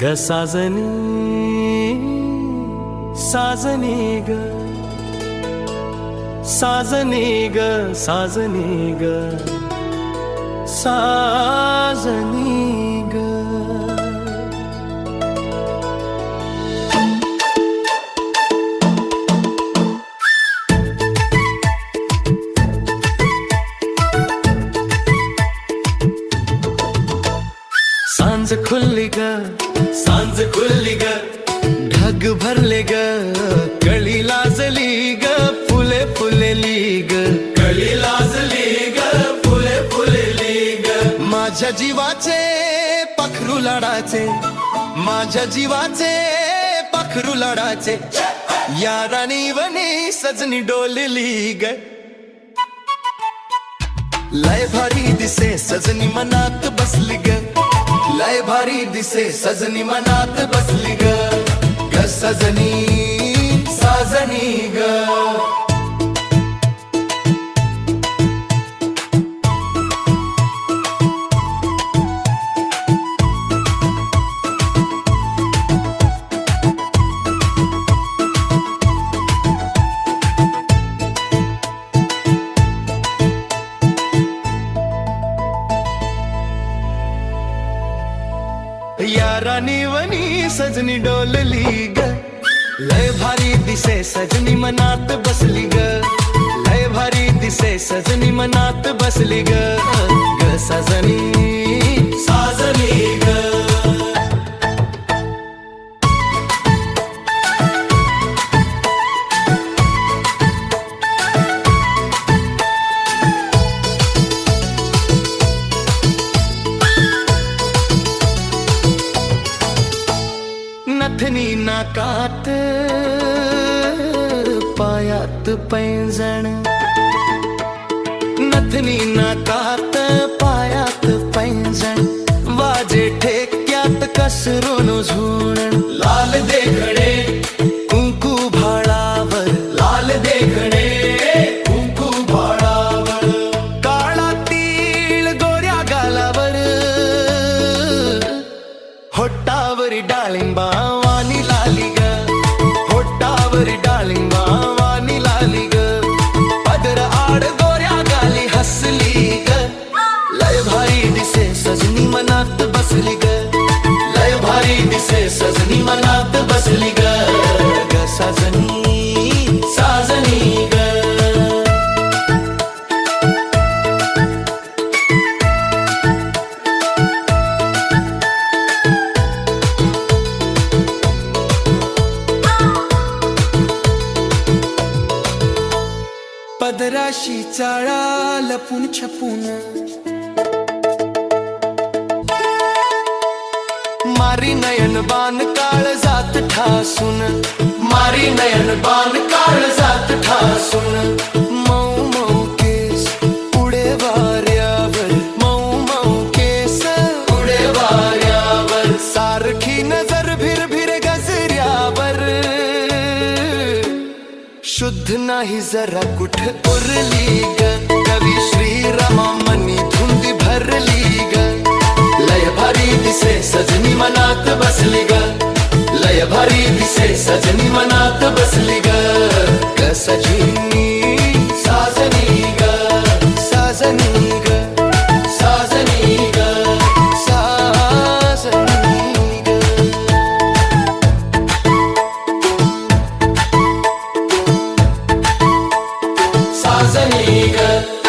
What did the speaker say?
ग साजनी साजनी ग. साजनी ग साजनी ग. साजनी ग. सांज खुल्ली ग. सांज खुल्ली ग. ढग भरले ग. कळी लाजली ग. फुले फुलेली ग. कळी लाजली ग. फुले फुलेली ग. माझ्या जीवाचे पाखरू लाडाचे. माझ्या जीवाचे पाखरू लाडाचे. या राणी वनी सजनी डोलली ग. लय भारी दिसे सजनी मनात बसली ग. भारी दिसे सजनी मनात बसली ग सजनी. यारानी वनी सजनी डोलली ग. लय भारी दिसे सजनी मनात बसली ग. लय भारी दिसे सजनी मनात बसली ग सजनी. ਨੀ ਨਾ ਕਾਤ ਪਾਇਤ ਪੈਂਜਣ। ਨਥਨੀ ਨਾ ਕਾਤ ਪਾਇਤ ਪੈਂਜਣ। ਵਾਜੇ ਠੇਕਿਆਤ ਕਸਰੋਂ ਨੂੰ ਝੂਣ ਲਾਲ ਦੇ ਘੜੇ पदराशी चाळा लपून छपून. मारी नयन बाण काळ जात ठासून. मारी नयन बाण काळ जात ठासून. शुद्ध नाही जरा कुठ उरली ग. कवी श्रीरामा मनी धुंदी भरली ग. लय भारी दिसे सजनी मनात बसली ग. लय भारी दिसे सजनी मनात बसली ग. Tanzania